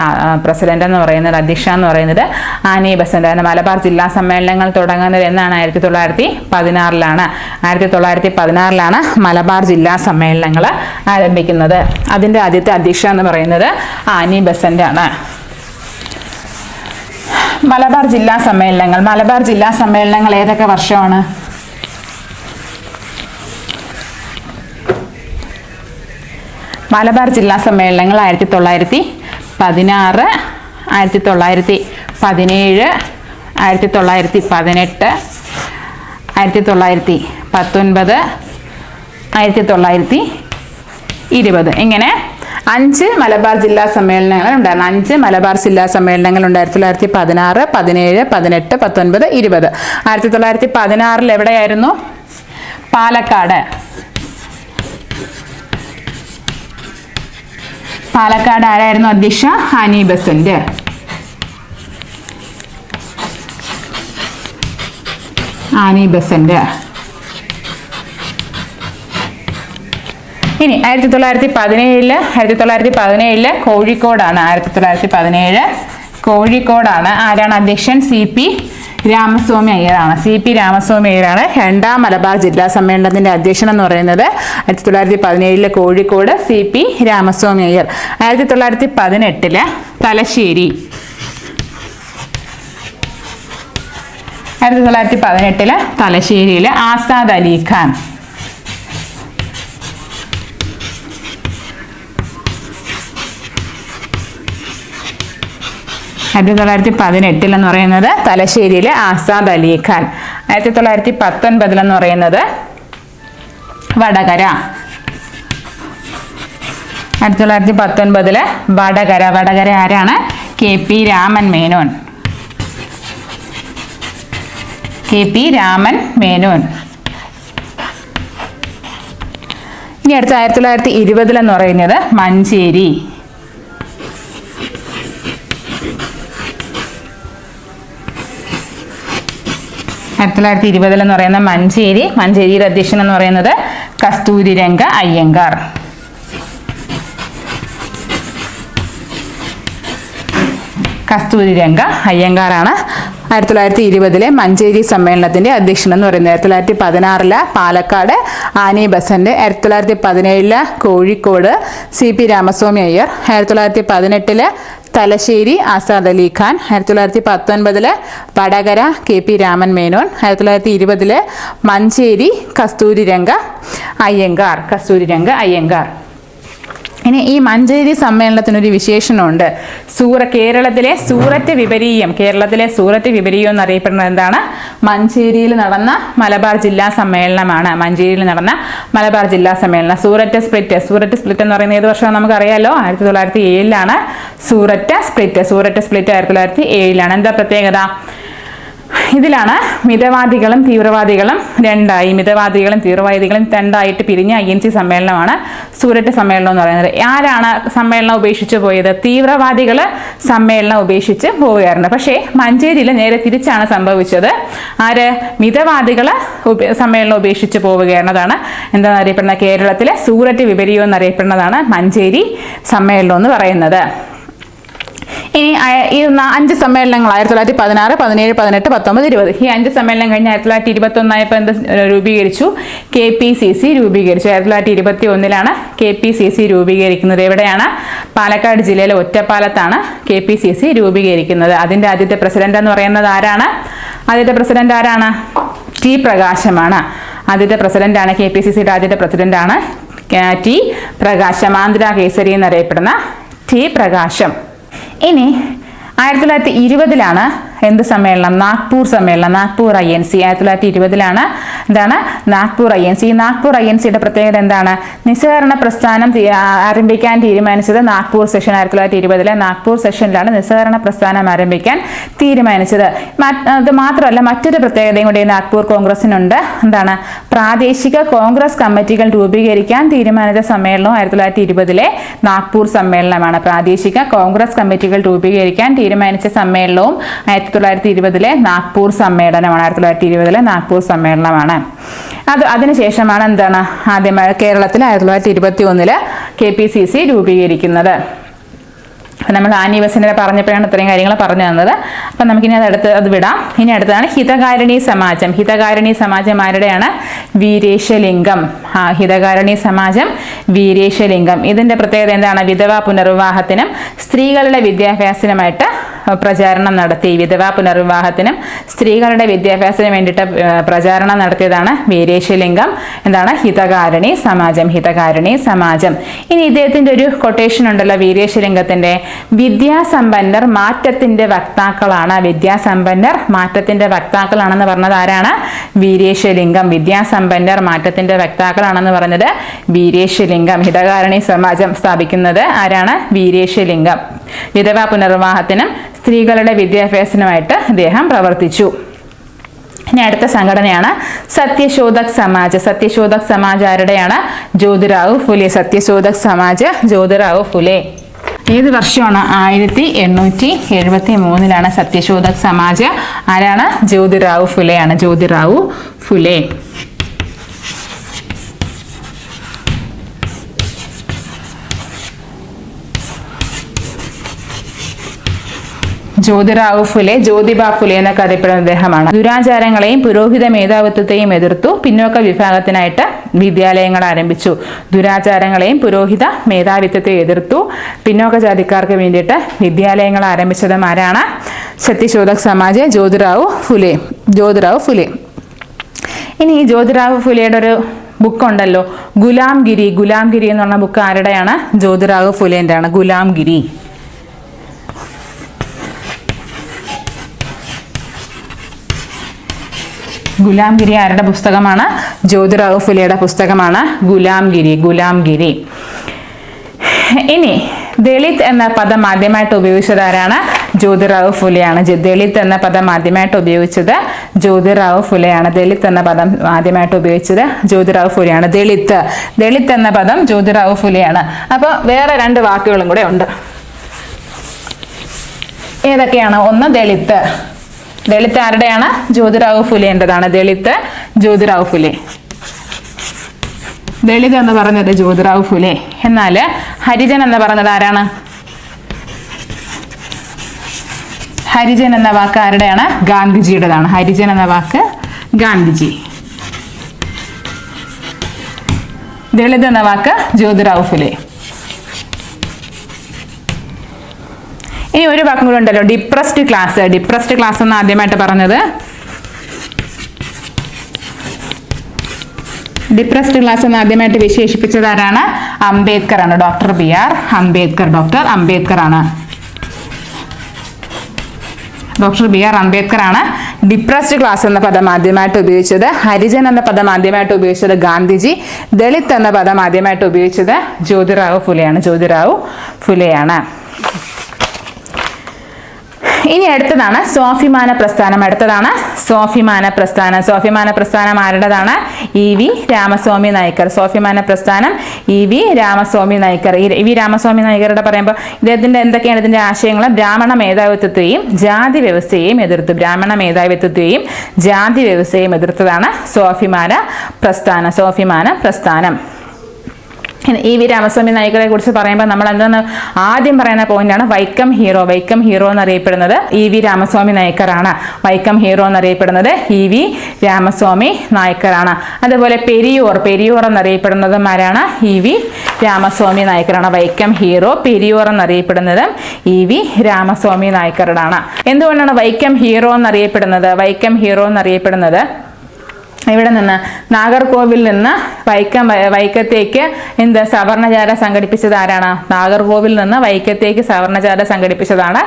പ്രസിഡന്റ് എന്ന് പറയുന്നത് അധ്യക്ഷ എന്ന് പറയുന്നത് ആനി ബസന്റ് ആയിരുന്നു മലബാർ ജില്ലാ സമ്മേളനങ്ങൾ തുടങ്ങുന്നത് എന്നാണ് ആയിരത്തി തൊള്ളായിരത്തി പതിനാറിലാണ് ആയിരത്തി തൊള്ളായിരത്തി പതിനാറിലാണ് മലബാർ ജില്ലാ സമ്മേളനങ്ങൾ ആരംഭിക്കുന്നത്. അതിന്റെ ആദ്യത്തെ അധ്യക്ഷ എന്ന് പറയുന്നത് ആനി ബസന്റ് ആണ് മലബാർ ജില്ലാ സമ്മേളനങ്ങൾ. മലബാർ ജില്ലാ സമ്മേളനങ്ങൾ ഏതൊക്കെ വർഷമാണ്? മലബാർ ജില്ലാ സമ്മേളനങ്ങൾ ആയിരത്തി തൊള്ളായിരത്തി പതിനാറ് ആയിരത്തി തൊള്ളായിരത്തി പതിനേഴ് ആയിരത്തി തൊള്ളായിരത്തി പതിനെട്ട് ആയിരത്തി തൊള്ളായിരത്തി പത്തൊൻപത് ആയിരത്തി തൊള്ളായിരത്തി ഇരുപത്. ഇങ്ങനെ അഞ്ച് മലബാർ ജില്ലാ സമ്മേളനങ്ങൾ ഉണ്ടായിരുന്നു. അഞ്ച് മലബാർ ജില്ലാ സമ്മേളനങ്ങൾ ഉണ്ട്. ആയിരത്തി തൊള്ളായിരത്തി പതിനാറ് പതിനേഴ് പതിനെട്ട് പത്തൊൻപത് ഇരുപത്. ആയിരത്തി തൊള്ളായിരത്തി പതിനാറിൽ എവിടെയായിരുന്നു? പാലക്കാട്. പാലക്കാട് ആരായിരുന്നു അധ്യക്ഷ? Annie Besant. Annie Besant. ഇനി ആയിരത്തി തൊള്ളായിരത്തി പതിനേഴിൽ ആയിരത്തി തൊള്ളായിരത്തി പതിനേഴിൽ കോഴിക്കോടാണ്. ആയിരത്തി തൊള്ളായിരത്തി പതിനേഴ് കോഴിക്കോടാണ് ആരാണ് അധ്യക്ഷൻ? സി പി രാമസ്വാമി അയ്യരാണ്. സി പി രാമസ്വാമി അയ്യരാണ്. രണ്ടാം മലബാർ ജില്ലാ സമ്മേളനത്തിന്റെ അധ്യക്ഷൻ എന്ന് പറയുന്നത് ആയിരത്തി തൊള്ളായിരത്തി പതിനേഴിലെ കോഴിക്കോട് സി പി രാമസ്വാമി അയ്യർ. ആയിരത്തി തൊള്ളായിരത്തി പതിനെട്ടിൽ തലശ്ശേരി. ആയിരത്തി തൊള്ളായിരത്തി പതിനെട്ടിൽ തലശ്ശേരിയിൽ ആസാദ് അലി ഖാൻ. ആയിരത്തി തൊള്ളായിരത്തി പതിനെട്ടിൽ എന്ന് പറയുന്നത് തലശ്ശേരിയിലെ ആസാദ് അലി ഖാൻ. ആയിരത്തി തൊള്ളായിരത്തി പത്തൊൻപതിൽ എന്ന് പറയുന്നത് വടകര. ആയിരത്തി തൊള്ളായിരത്തി പത്തൊൻപതിൽ വടകര. വടകര ആരാണ്? K P Raman Menon. K P Raman Menon. ഇനി അടുത്ത ആയിരത്തി തൊള്ളായിരത്തി ഇരുപതിലെന്ന് പറയുന്നത് മഞ്ചേരി. ആയിരത്തി തൊള്ളായിരത്തി ഇരുപതിൽ എന്ന് പറയുന്ന മഞ്ചേരി മഞ്ചേരിയുടെ അധ്യക്ഷൻ എന്ന് പറയുന്നത് കസ്തൂരി രംഗ അയ്യങ്കാർ. കസ്തൂരി രംഗ അയ്യങ്കാറാണ് ആയിരത്തി തൊള്ളായിരത്തി ഇരുപതിലെ മഞ്ചേരി സമ്മേളനത്തിന്റെ അധ്യക്ഷൻ എന്ന് പറയുന്നത് ആയിരത്തി തൊള്ളായിരത്തി പതിനാറിൽ പാലക്കാട് ആനി ബസന്റ് ആയിരത്തി തൊള്ളായിരത്തി പതിനേഴിൽ കോഴിക്കോട് സി പി രാമസ്വാമി അയ്യർ ആയിരത്തി തൊള്ളായിരത്തി പതിനെട്ടിൽ തലശ്ശേരി ആസാദ് അലി ഖാൻ ആയിരത്തി തൊള്ളായിരത്തി പത്തൊൻപതിൽ വടകര കെ പി രാമൻ മേനോൻ ആയിരത്തി തൊള്ളായിരത്തി ഇരുപതിൽ മഞ്ചേരി കസ്തൂരിരംഗ അയ്യങ്കാർ കസ്തൂരിരംഗ അയ്യങ്കാർ. ഇനി ഈ മഞ്ചേരി സമ്മേളനത്തിനൊരു വിശേഷണമുണ്ട്. സൂറ കേരളത്തിലെ സൂററ്റ് വിപരീയം. കേരളത്തിലെ സൂററ്റ് വിപരീയം എന്നറിയപ്പെടുന്നത് എന്താണ്? മഞ്ചേരിയിൽ നടന്ന മലബാർ ജില്ലാ സമ്മേളനമാണ്. മഞ്ചേരിയിൽ നടന്ന മലബാർ ജില്ലാ സമ്മേളനം. സൂററ്റ് സ്പ്ലിറ്റ്. സൂററ്റ് സ്പ്ലിറ്റ് എന്ന് പറയുന്നത് ഏത് വർഷം നമുക്കറിയാലോ? ആയിരത്തി തൊള്ളായിരത്തി ഏഴിലാണ് സൂററ്റ് സ്പ്ലിറ്റ്. സൂററ്റ് സ്പ്ലിറ്റ് ആയിരത്തി തൊള്ളായിരത്തി ഏഴിലാണ്. എന്താ പ്രത്യേകത? ഇതിലാണ് മിതവാദികളും തീവ്രവാദികളും രണ്ടായി. മിതവാദികളും തീവ്രവാദികളും രണ്ടായിട്ട് പിരിഞ്ഞ ഐ എൻ സി സമ്മേളനമാണ് സൂരറ്റ് സമ്മേളനം എന്ന് പറയുന്നത്. ആരാണ് സമ്മേളനം ഉപേക്ഷിച്ച് പോയത്? തീവ്രവാദികൾ സമ്മേളനം ഉപേക്ഷിച്ച് പോവുകയായിരുന്നു. പക്ഷേ മഞ്ചേരിയിൽ നേരെ തിരിച്ചാണ് സംഭവിച്ചത്. ആര്? മിതവാദികൾ സമ്മേളനം ഉപേക്ഷിച്ച് പോവുകയായിരുന്നതാണ്. എന്താണ് അറിയപ്പെടുന്നത്? കേരളത്തിലെ സൂരറ്റ് വിപരീയം എന്നറിയപ്പെടുന്നതാണ് മഞ്ചേരി സമ്മേളനം എന്ന് പറയുന്നത്. ഇനി ഈ അഞ്ച് സമ്മേളനങ്ങൾ ആയിരത്തി തൊള്ളായിരത്തി പതിനാറ് പതിനേഴ് പതിനെട്ട് പത്തൊമ്പത് ഇരുപത്. ഈ അഞ്ച് സമ്മേളനം കഴിഞ്ഞ് ആയിരത്തി തൊള്ളായിരത്തി ഇരുപത്തി ഒന്നായപ്പോൾ എന്ത് രൂപീകരിച്ചു? കെ പി സി സി രൂപീകരിച്ചു. ആയിരത്തി തൊള്ളായിരത്തി ഇരുപത്തി ഒന്നിലാണ് കെ പി സി സി രൂപീകരിക്കുന്നത്. എവിടെയാണ്? പാലക്കാട് ജില്ലയിലെ ഒറ്റപ്പാലത്താണ് കെ പി സി സി രൂപീകരിക്കുന്നത്. അതിന്റെ ആദ്യത്തെ പ്രസിഡന്റ് എന്ന് പറയുന്നത് ആരാണ്? ആദ്യത്തെ പ്രസിഡന്റ് ആരാണ്? ടി പ്രകാശമാണ്. ആദ്യത്തെ പ്രസിഡന്റാണ് കെ പി സി സിയുടെ ആദ്യത്തെ പ്രസിഡന്റാണ് ടി പ്രകാശം. ആന്ധ്ര കേസരി എന്നറിയപ്പെടുന്ന ടി പ്രകാശം. ഇനി ആയിരത്തി തൊള്ളായിരത്തി ഇരുപതിലാണ് എന്ത് സമ്മേളനം? നാഗ്പൂർ സമ്മേളനം. നാഗ്പൂർ ഐ എൻ സി ആയിരത്തി തൊള്ളായിരത്തി ഇരുപതിലാണ് എന്താണ് Nagpur I N C Nagpur I N സിയുടെ പ്രത്യേകത എന്താണ്? നിസ്സഹകരണ പ്രസ്ഥാനം ആരംഭിക്കാൻ തീരുമാനിച്ചത് നാഗ്പൂർ സെഷൻ ആയിരത്തി തൊള്ളായിരത്തി ഇരുപതിലെ നാഗ്പൂർ സെഷനിലാണ് നിസ്സഹകരണ പ്രസ്ഥാനം ആരംഭിക്കാൻ തീരുമാനിച്ചത്. അത് മാത്രമല്ല മറ്റൊരു പ്രത്യേകതയും കൂടി നാഗ്പൂർ കോൺഗ്രസിനുണ്ട്. എന്താണ്? പ്രാദേശിക കോൺഗ്രസ് കമ്മിറ്റികൾ രൂപീകരിക്കാൻ തീരുമാനിച്ച സമ്മേളനം ആയിരത്തി തൊള്ളായിരത്തി ഇരുപതിലെ നാഗ്പൂർ സമ്മേളനമാണ്. പ്രാദേശിക കോൺഗ്രസ് കമ്മിറ്റികൾ രൂപീകരിക്കാൻ തീരുമാനിച്ച സമ്മേളനവും ആയിരത്തി തൊള്ളായിരത്തി ഇരുപതിലെ നാഗ്പൂർ സമ്മേളനമാണ്. ആയിരത്തി തൊള്ളായിരത്തി ഇരുപതിലെ നാഗ്പൂർ സമ്മേളനമാണ്. അത് അതിനുശേഷമാണ് എന്താണ് ആദ്യമായി കേരളത്തിൽ ആയിരത്തി തൊള്ളായിരത്തി ഇരുപത്തി ഒന്നിൽ കെ പി സി സി രൂപീകരിക്കുന്നത്. നമ്മൾ ആനി ബസിനെ പറഞ്ഞപ്പോഴാണ് ഇത്രയും കാര്യങ്ങൾ പറഞ്ഞു തന്നത്. അപ്പം നമുക്കിനി അത് അടുത്ത് അത് വിടാം. ഇനി അടുത്തതാണ് ഹിതകാരണി സമാജം. ഹിതകാരണി സമാജം ആരുടെയാണ്? വീരേശലിംഗം. ആ ഹിതകാരണി സമാജം വീരേശലിംഗം. ഇതിന്റെ പ്രത്യേകത എന്താണ്? വിധവ പുനർവിവാഹത്തിനും സ്ത്രീകളുടെ വിദ്യാഭ്യാസത്തിനുമായിട്ട് പ്രചാരണം നടത്തി. വിധവാ പുനർവിവാഹത്തിനും സ്ത്രീകളുടെ വിദ്യാഭ്യാസത്തിനും വേണ്ടിയിട്ട് പ്രചാരണം നടത്തിയതാണ് വീരേശലിംഗം. എന്താണ്? ഹിതകാരണി സമാജം ഹിതകാരണി സമാജം. ഇനി ഇദ്ദേഹത്തിന്റെ ഒരു കൊട്ടേഷൻ ഉണ്ടല്ലോ വീരേശലിംഗത്തിന്റെ. വിദ്യാസമ്പന്നർ മാറ്റത്തിന്റെ വക്താക്കളാണ്. വിദ്യാസമ്പന്നർ മാറ്റത്തിന്റെ വക്താക്കളാണെന്ന് പറഞ്ഞത് ആരാണ്? വീരേശലിംഗം. വിദ്യാസമ്പന്നർ മാറ്റത്തിന്റെ വക്താക്കളാണെന്ന് പറഞ്ഞത് വീരേശലിംഗം. ഹിതകാരണി സമാജം സ്ഥാപിക്കുന്നത് ആരാണ്? വീരേശലിംഗം. വിധവാ പുനർവിവാഹത്തിനും സ്ത്രീകളുടെ വിദ്യാഭ്യാസത്തിനുമായിട്ട് അദ്ദേഹം പ്രവർത്തിച്ചു. ഇനി അടുത്ത സംഘടനയാണ് സത്യശോധക് സമാജ്. സത്യശോധക് സമാജ് ആരുടെയാണ്? ജ്യോതിറാവു ഫുലെ. സത്യശോധക് സമാജ് ജ്യോതിറാവു ഫുലെ. ഏത് വർഷമാണ്? ആയിരത്തി എണ്ണൂറ്റി എഴുപത്തി മൂന്നിലാണ് സത്യശോധക് സമാജ്. ആരാണ്? ജ്യോതിറാവു ഫുലെയാണ്. ജ്യോതിറാവു ഫുലെ. ജ്യോതിറാവു ഫുലെ ജ്യോതിബ ഫുലെ എന്നൊക്കെ അറിയപ്പെടുന്ന അദ്ദേഹമാണ്. ദുരാചാരങ്ങളെയും പുരോഹിത മേധാവിത്വത്തെയും എതിർത്തു പിന്നോക്ക വിഭാഗത്തിനായിട്ട് വിദ്യാലയങ്ങൾ ആരംഭിച്ചു. ദുരാചാരങ്ങളെയും പുരോഹിത മേധാവിത്വത്തെ എതിർത്തു പിന്നോക്ക ജാതിക്കാർക്ക് വേണ്ടിയിട്ട് വിദ്യാലയങ്ങൾ ആരംഭിച്ചതും ആരാണ്? ശക്തിശോധക് സമാജ് ജ്യോതിറാവു ഫുലെ ജ്യോതിറാവു ഫുലെ. ഇനി ജ്യോതിറാവു ഫുലെയുടെ ഒരു ബുക്കുണ്ടല്ലോ. ഗുലാംഗിരി ഗുലാംഗിരി എന്ന് പറഞ്ഞ ബുക്ക് ആരുടെയാണ്? ജ്യോതിറാവു ഫുലേന്റെ ആണ് ഗുലാംഗിരി. ഗുലാംഗിരി ആരുടെ പുസ്തകമാണ്? ജ്യോതിറാവു ഫുലയുടെ പുസ്തകമാണ് ഗുലാംഗിരി ഗുലാംഗിരി ഇനി ദളിത് എന്ന പദം ആദ്യമായിട്ട് ഉപയോഗിച്ചത് ആരാണ്? ജ്യോതിറാവു ഫുലെയാണ്. ദളിത് എന്ന പദം ആദ്യമായിട്ട് ഉപയോഗിച്ചത് ജ്യോതിറാവു ഫുലെയാണ്. ദളിത് എന്ന പദം ആദ്യമായിട്ട് ഉപയോഗിച്ചത് ജ്യോതിറാവു ഫുലെയാണ്. ദളിത് ദളിത് എന്ന പദം ജ്യോതിറാവു ഫുലെയാണ്. അപ്പോൾ വേറെ രണ്ട് വാക്കുകളും കൂടെ ഉണ്ട്. ഏതൊക്കെയാണ്? ഒന്ന് ദളിത് ദളിത് ആരുടെയാണ് ജ്യോതിറാവു ഫുലേന്റെതാണ് ദളിത് ജ്യോതിറാവു ഫുലെ. ദളിത് എന്ന് പറഞ്ഞത് ജ്യോതിറാവു ഫുലെ. എന്നാൽ ഹരിജൻ എന്ന് പറഞ്ഞത് ആരാണ്? ഹരിജൻ എന്ന വാക്ക് ആരുടെയാണ്? ഗാന്ധിജിയുടേതാണ്. ഹരിജൻ എന്ന വാക്ക് ഗാന്ധിജി. ദളിത് എന്ന വാക്ക് ജ്യോതിറാവു ഫുലെ. ഇനി ഒരു വാക്കും കൂടെ ഉണ്ടല്ലോ. ഡിപ്രസ്ഡ് ക്ലാസ് ഡിപ്രസ്ഡ് ക്ലാസ് എന്ന് ആദ്യമായിട്ട് പറഞ്ഞത്? ഡിപ്രസ്ഡ് ക്ലാസ് എന്ന് ആദ്യമായിട്ട് വിശേഷിപ്പിച്ചത് ആരാണ്? അംബേദ്കർ ആണ്. Doctor B R Ambedkar doctor Ambedkar ആണ്. ഡോക്ടർ ബി ആർ അംബേദ്കർ ആണ് ഡിപ്രസ്ഡ് ക്ലാസ് എന്ന പദം ആദ്യമായിട്ട് ഉപയോഗിച്ചത്. ഹരിജൻ എന്ന പദം ആദ്യമായിട്ട് ഉപയോഗിച്ചത് ഗാന്ധിജി. ദളിത് എന്ന പദം ആദ്യമായിട്ട് ഉപയോഗിച്ചത് ജ്യോതിറാവു ഫുലെയാണ്. ജ്യോതിറാവു ഫുലെയാണ്. ഇനി അടുത്തതാണ് സ്വാഭിമാന പ്രസ്ഥാനം. അടുത്തതാണ് സ്വാഭിമാന പ്രസ്ഥാനം. സ്വാഭിമാന പ്രസ്ഥാനം ആരുടേതാണ്? E V Ramaswamy Naicker. സ്വാഭിമാന പ്രസ്ഥാനം E V Ramaswamy Naicker. E V Ramaswamy നായ്ക്കറുടെ പറയുമ്പോൾ ഇദ്ദേഹത്തിന്റെ എന്തൊക്കെയാണ് ഇതിന്റെ ആശയങ്ങൾ ബ്രാഹ്മണ മേധാവിത്വത്തെയും ജാതി വ്യവസ്ഥയെയും എതിർത്തു. ബ്രാഹ്മണ മേധാവിത്വത്തെയും ജാതി വ്യവസ്ഥയെയും എതിർത്തതാണ് സ്വാഭിമാന പ്രസ്ഥാനം. സ്വാഭിമാന പ്രസ്ഥാനം. ഇ വി രാമസ്വാമി നായികളെ കുറിച്ച് പറയുമ്പോൾ നമ്മൾ എന്താണ് ആദ്യം പറയുന്ന പോയിന്റാണ് വൈക്കം ഹീറോ. വൈക്കം ഹീറോ എന്നറിയപ്പെടുന്നത് ഇ വി രാമസ്വാമി നായ്ക്കറാണ് വൈക്കം ഹീറോ എന്നറിയപ്പെടുന്നത് ഇ വി രാമസ്വാമി നായ്ക്കറാണ് അതുപോലെ പെരിയൂർ. പെരിയൂർ എന്നറിയപ്പെടുന്നതും ആരാണ്? ഇ വി രാമസ്വാമി നായ്ക്കറാണ് വൈക്കം ഹീറോ പെരിയൂർ എന്നറിയപ്പെടുന്നതും ഇ വി രാമസ്വാമി നായ്ക്കറുടാണ് എന്തുകൊണ്ടാണ് വൈക്കം ഹീറോ എന്നറിയപ്പെടുന്നത്? വൈക്കം ഹീറോ എന്നറിയപ്പെടുന്നത് ഇവിടെ നിന്ന് നാഗർകോവിൽ നിന്ന് വൈക്കം വൈക്കത്തേക്ക് എന്ത് സവർണചാര സംഘടിപ്പിച്ചത് ആരാണ്? നാഗർകോവിൽ നിന്ന് വൈക്കത്തേക്ക് സവർണചാര സംഘടിപ്പിച്ചതാണ്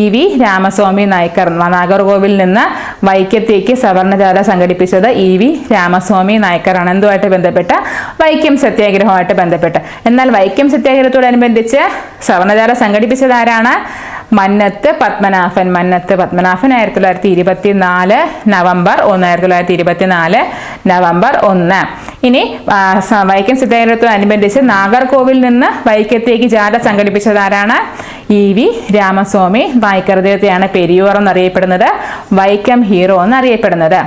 ഇ വി രാമസ്വാമി നായ്ക്കർ. നാഗർകോവിൽ നിന്ന് വൈക്കത്തേക്ക് സവർണചാര സംഘടിപ്പിച്ചത് ഇ വി രാമസ്വാമി നായ്ക്കറാണ്. എന്തുമായിട്ട് ബന്ധപ്പെട്ട്? വൈക്കം സത്യാഗ്രഹവുമായിട്ട് ബന്ധപ്പെട്ട്. എന്നാൽ വൈക്കം സത്യാഗ്രഹത്തോടനുബന്ധിച്ച് സവർണചാര സംഘടിപ്പിച്ചത് ആരാണ്? മന്നത്ത് പത്മനാഭൻ മന്നത്ത് പത്മനാഭൻ ആയിരത്തി തൊള്ളായിരത്തി ഇരുപത്തി നാല് നവംബർ ഒന്ന് ആയിരത്തി തൊള്ളായിരത്തി ഇരുപത്തി നാല് നവംബർ ഒന്ന്. ഇനി വൈക്കം സത്യാഗ്രഹത്തോടനുബന്ധിച്ച് നാഗർകോവിൽ നിന്ന് വൈക്കത്തേക്ക് ജാഥ സംഘടിപ്പിച്ചതാരാണ്? ഇ വി രാമസ്വാമി നായ്ക്കർ ഇദ്ദേഹത്തെയാണ് പെരിയോർ എന്നറിയപ്പെടുന്നത്. വൈക്കം ഹീറോ എന്നറിയപ്പെടുന്നത്.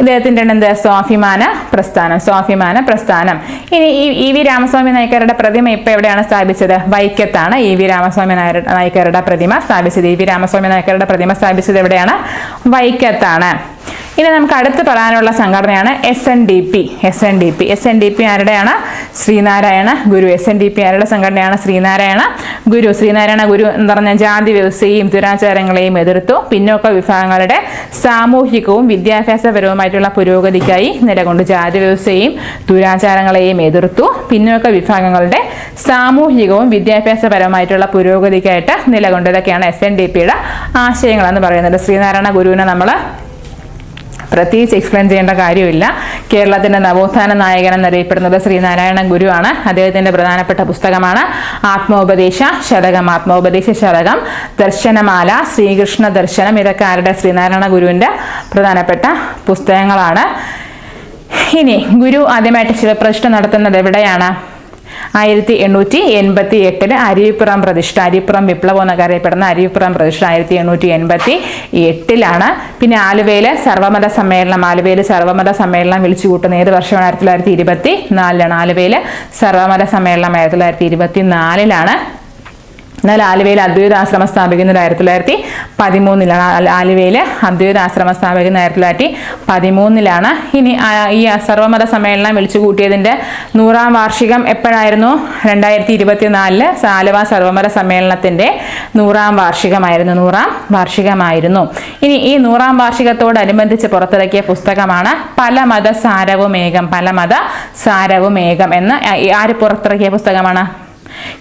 ഇദ്ദേഹത്തിന്റെ എന്ത് സ്വാഭിമാന പ്രസ്ഥാനം സ്വാഭിമാന പ്രസ്ഥാനം. ഇനി ഇ വി രാമസ്വാമി നായ്ക്കരുടെ പ്രതിമ ഇപ്പൊ എവിടെയാണ് സ്ഥാപിച്ചത്? വൈക്കത്താണ് ഇ വി രാമസ്വാമി നായ്ക്കരുടെ പ്രതിമ സ്ഥാപിച്ചത്. ഇ വി രാമസ്വാമി നായ്ക്കരുടെ പ്രതിമ സ്ഥാപിച്ചത് എവിടെയാണ്? വൈക്കത്താണ്. ഇനി നമുക്ക് അടുത്ത് പറയാനുള്ള സംഘടനയാണ് S N D P S N D P S N D P ആരുടെയാണ്? Sreenarayana Guru. S N D P ആരുടെ സംഘടനയാണ്? ശ്രീനാരായണ ഗുരു. ശ്രീനാരായണ ഗുരു എന്ന് പറഞ്ഞ ജാതി വ്യവസ്ഥയും ദുരാചാരങ്ങളെയും എതിർത്തു. പിന്നോക്ക വിഭാഗങ്ങളുടെ സാമൂഹികവും വിദ്യാഭ്യാസപരവുമായിട്ടുള്ള പുരോഗതിക്കായി നിലകൊണ്ട് ജാതി വ്യവസ്ഥയും ദുരാചാരങ്ങളെയും എതിർത്തു. പിന്നോക്ക വിഭാഗങ്ങളുടെ സാമൂഹികവും വിദ്യാഭ്യാസപരമായിട്ടുള്ള പുരോഗതിക്കായിട്ട് നിലകൊണ്ടതൊക്കെയാണ് എസ് എൻ ഡി പിയുടെ ആശയങ്ങളെന്ന് പറയുന്നത്. ശ്രീനാരായണ ഗുരുവിനെ നമ്മൾ പ്രത്യേകിച്ച് എക്സ്പ്ലെയിൻ ചെയ്യേണ്ട കാര്യമില്ല. കേരളത്തിന്റെ നവോത്ഥാന നായകൻ എന്നറിയപ്പെടുന്നത് ശ്രീനാരായണ ഗുരുവാണ്. അദ്ദേഹത്തിന്റെ പ്രധാനപ്പെട്ട പുസ്തകമാണ് ആത്മോപദേശ ശതകം. ആത്മോപദേശ ശതകം ദർശനമാല ശ്രീകൃഷ്ണ ദർശനം ഇതൊക്കെ ആരുടെ? ശ്രീനാരായണ ഗുരുവിന്റെ പ്രധാനപ്പെട്ട പുസ്തകങ്ങളാണ്. ഇനി ഗുരു ആദ്യമായിട്ട് ശിവപ്രതിഷ്ഠ നടത്തുന്നത് എവിടെയാണ്? ആയിരത്തി എണ്ണൂറ്റി എൺപത്തി എട്ടിൽ അരിവിപ്പുറം പ്രതിഷ്ഠ. അരിപ്പുറം വിപ്ലവം എന്നൊക്കെ അറിയപ്പെടുന്ന അരിവിപ്പുറം പ്രതിഷ്ഠ ആയിരത്തി എണ്ണൂറ്റി എൺപത്തി എട്ടിലാണ് പിന്നെ ആലുവയിലെ സർവമത സമ്മേളനം ആലുവയിലെ സർവമത സമ്മേളനം വിളിച്ചു കൂട്ടുന്ന ഏത് വർഷമാണ് ആയിരത്തി തൊള്ളായിരത്തി ഇരുപത്തി നാലിലാണ് ആലുവയിൽ സർവമത സമ്മേളനം. ആയിരത്തി തൊള്ളായിരത്തി ഇരുപത്തി നാലിലാണ് എന്നാൽ ആലുവയിൽ അദ്വൈതാശ്രമം സ്ഥാപിക്കുന്നത് ആയിരത്തി തൊള്ളായിരത്തി പതിമൂന്നിലാണ് ആലുവയിൽ അദ്വൈതാശ്രമം സ്ഥാപിക്കുന്നത് ആയിരത്തി തൊള്ളായിരത്തി പതിമൂന്നിലാണ്. ഇനി ഈ സർവമത സമ്മേളനം വിളിച്ചു കൂട്ടിയതിന്റെ നൂറാം വാർഷികം എപ്പോഴായിരുന്നു? രണ്ടായിരത്തി ഇരുപത്തി നാലിൽ ആലുവ സർവമത സമ്മേളനത്തിന്റെ നൂറാം വാർഷികമായിരുന്നു. നൂറാം വാർഷികമായിരുന്നു. ഇനി ഈ നൂറാം വാർഷികത്തോടനുബന്ധിച്ച് പുറത്തിറക്കിയ പുസ്തകമാണ് പല മത സാരവുമേകം പല മത സാരവുമേകം എന്ന് ആര് പുറത്തിറക്കിയ പുസ്തകമാണ്?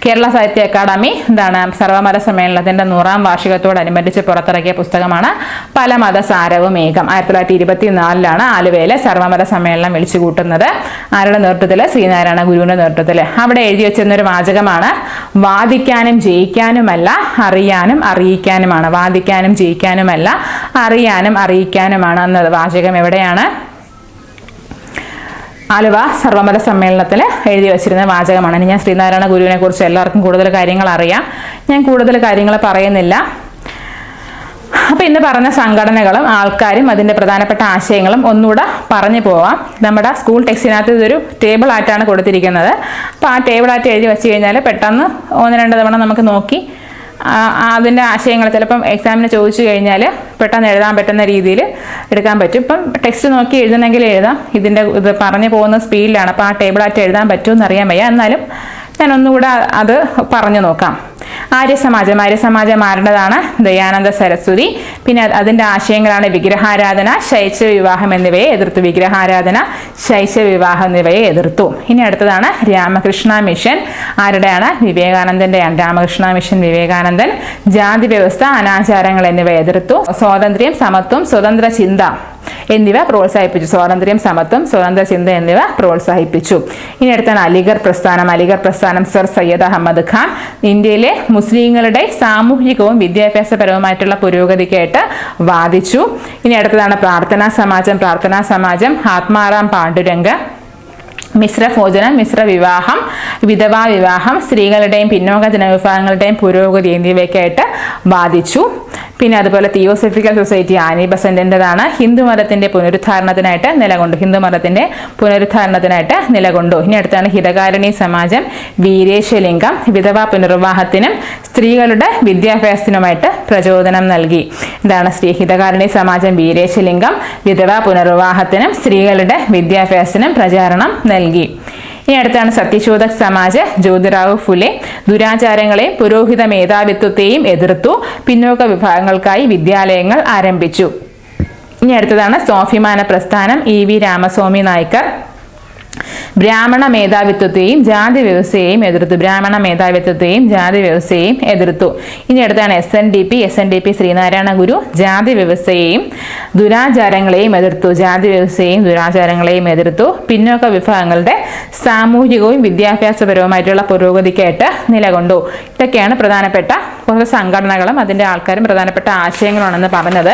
കേരള സാഹിത്യ അക്കാദമി എന്താണ് സർവമത സമ്മേളനത്തിന്റെ നൂറാം വാർഷികത്തോടനുബന്ധിച്ച് പുറത്തിറക്കിയ പുസ്തകമാണ് പല മതസാരവും ഏകം. ആയിരത്തി തൊള്ളായിരത്തി ഇരുപത്തിനാലിലാണ് ആലുവയിലെ സർവമത സമ്മേളനം വിളിച്ചു കൂട്ടുന്നത് ആരുടെ നേതൃത്വത്തിൽ ശ്രീനാരായണ ഗുരുവിന്റെ നേതൃത്വത്തിൽ അവിടെ എഴുതി വെച്ചിരുന്ന ഒരു വാചകമാണ് വാദിക്കാനും ജയിക്കാനുമല്ല അറിയാനും അറിയിക്കാനുമാണ്. വാദിക്കാനും ജയിക്കാനുമല്ല അറിയാനും അറിയിക്കാനുമാണ് എന്നത് വാചകം എവിടെയാണ്? ആലുവ സർവമത സമ്മേളനത്തിൽ എഴുതി വച്ചിരുന്ന വാചകമാണ്. ഞാൻ ശ്രീനാരായണ ഗുരുവിനെ കുറിച്ച് എല്ലാവർക്കും കൂടുതൽ കാര്യങ്ങൾ അറിയാം. ഞാൻ കൂടുതൽ കാര്യങ്ങൾ പറയുന്നില്ല. അപ്പൊ ഇന്ന് പറഞ്ഞ സംഘടനകളും ആൾക്കാരും അതിന്റെ പ്രധാനപ്പെട്ട ആശയങ്ങളും ഒന്നുകൂടെ പറഞ്ഞു പോവാം. നമ്മുടെ സ്കൂൾ ടെക്സ്റ്റിനകത്ത് ഇതൊരു ടേബിൾ ആയിട്ടാണ് കൊടുത്തിരിക്കുന്നത്. അപ്പോൾ ആ ടേബിൾ ആയിട്ട് എഴുതി വെച്ച് കഴിഞ്ഞാൽ പെട്ടെന്ന് ഒന്ന് രണ്ട് തവണ നമുക്ക് നോക്കി ആ, അതിന്റെ ആശയങ്ങൾ ചിലപ്പം എക്സാമിന് ചോദിച്ചു കഴിഞ്ഞാൽ പെട്ടെന്ന് എഴുതാൻ പറ്റുന്ന രീതിയിൽ എടുക്കാൻ പറ്റും. ഇപ്പം ടെക്സ്റ്റ് നോക്കി എഴുതണമെങ്കിൽ എഴുതാം. ഇതിന്റെ ഇത് പറഞ്ഞു പോകുന്ന സ്പീഡിലാണ് അപ്പോൾ ആ ടേബിൾ ആയിട്ട് എഴുതാൻ പറ്റുമെന്ന് അറിയാൻ വയ്യ. എന്നാലും ഞാൻ ഒന്നുകൂടെ അത് പറഞ്ഞു നോക്കാം. ആര്യസമാജം ആര്യസമാജം ആരുടേതാണ് ദയാനന്ദ സരസ്വതി. പിന്നെ അതിന്റെ ആശയങ്ങളാണ് വിഗ്രഹാരാധന ശൈശവ വിവാഹം എന്നിവയെ എതിർത്തു. വിഗ്രഹാരാധന ശൈശവ വിവാഹം എന്നിവയെ എതിർത്തു. ഇനി അടുത്തതാണ് രാമകൃഷ്ണ മിഷൻ. ആരുടെയാണ്? വിവേകാനന്ദന്റെയാണ് രാമകൃഷ്ണ മിഷൻ വിവേകാനന്ദൻ. ജാതി വ്യവസ്ഥ അനാചാരങ്ങൾ എന്നിവ എതിർത്തു. സ്വാതന്ത്ര്യം സമത്വം സ്വതന്ത്ര ചിന്ത. എന്നിവ പ്രോത്സാഹിപ്പിച്ചു. സ്വാതന്ത്ര്യം സമത്വം സ്വതന്ത്ര ചിന്ത എന്നിവ പ്രോത്സാഹിപ്പിച്ചു. ഇനി അടുത്താണ് അലിഗർ പ്രസ്ഥാനം. അലിഗർ പ്രസ്ഥാനം സർ സയ്യദ് അഹമ്മദ് ഖാൻ. ഇന്ത്യയിലെ മുസ്ലിങ്ങളുടെ സാമൂഹികവും വിദ്യാഭ്യാസപരവുമായിട്ടുള്ള പുരോഗതിക്കായിട്ട് വാദിച്ചു. ഇനി അടുത്തതാണ് പ്രാർത്ഥനാ സമാജം. പ്രാർത്ഥനാ സമാജം ആത്മാറാം പാണ്ഡുരംഗ മിശ്ര ഭോജനം മിശ്ര വിവാഹം വിധവാ വിവാഹം സ്ത്രീകളുടെയും പിന്നോക്ക ജനവിഭാഗങ്ങളുടെയും പുരോഗതി എന്നിവയ്ക്കായിട്ട് വാദിച്ചു. പിന്നെ അതുപോലെ തിയോസഫിക്കൽ സൊസൈറ്റി ആനി ബസന്റിന്റെതാണ് ഹിന്ദു മതത്തിന്റെ പുനരുദ്ധാരണത്തിനായിട്ട് നിലകൊണ്ടു. ഹിന്ദു മതത്തിന്റെ പുനരുദ്ധാരണത്തിനായിട്ട് നിലകൊണ്ടു. ഇനി അടുത്താണ് ഹിതകാരിണി സമാജം വീരേശലിംഗം വിധവാ പുനർവാഹത്തിനും സ്ത്രീകളുടെ വിദ്യാഭ്യാസത്തിനുമായിട്ട് പ്രചോദനം നൽകി. ഇതാണ് സ്ത്രീ ഹിതകാരിണി സമാജം വീരേശലിംഗം വിധവാ പുനർവാഹത്തിനും സ്ത്രീകളുടെ വിദ്യാഭ്യാസത്തിനും പ്രചാരണം നൽകി. ഇനി അടുത്താണ് സത്യശോധക് സമാജ് ജ്യോതിറാവു ഫുലെ. ദുരാചാരങ്ങളെയും പുരോഹിത മേധാവിത്വത്തെയും എതിർത്തു. പിന്നോക്ക വിഭാഗങ്ങൾക്കായി വിദ്യാലയങ്ങൾ ആരംഭിച്ചു. ഇനി അടുത്തതാണ് സ്വാഭിമാന പ്രസ്ഥാനം ഇ വി രാമസ്വാമി നായ്ക്കർ ബ്രാഹ്മണ മേധാവിത്വത്തെയും ജാതി വ്യവസ്ഥയെയും എതിർത്തു. ബ്രാഹ്മണ മേധാവിത്വത്തെയും ജാതി വ്യവസ്ഥയെയും എതിർത്തു. ഇനി അടുത്താണ് S N D P S N D P Sreenarayana Guru ജാതി വ്യവസ്ഥയെയും ദുരാചാരങ്ങളെയും എതിർത്തു. ജാതി വ്യവസ്ഥയെയും ദുരാചാരങ്ങളെയും എതിർത്തു. പിന്നോക്ക വിഭാഗങ്ങളുടെ സാമൂഹികവും വിദ്യാഭ്യാസപരവുമായിട്ടുള്ള പുരോഗതിക്കായിട്ട് നിലകൊണ്ടു. ഇതൊക്കെയാണ് പ്രധാനപ്പെട്ട കുറച്ച് സംഘടനകളും അതിന്റെ ആൾക്കാരും പ്രധാനപ്പെട്ട ആശയങ്ങളാണെന്ന് പറഞ്ഞത്.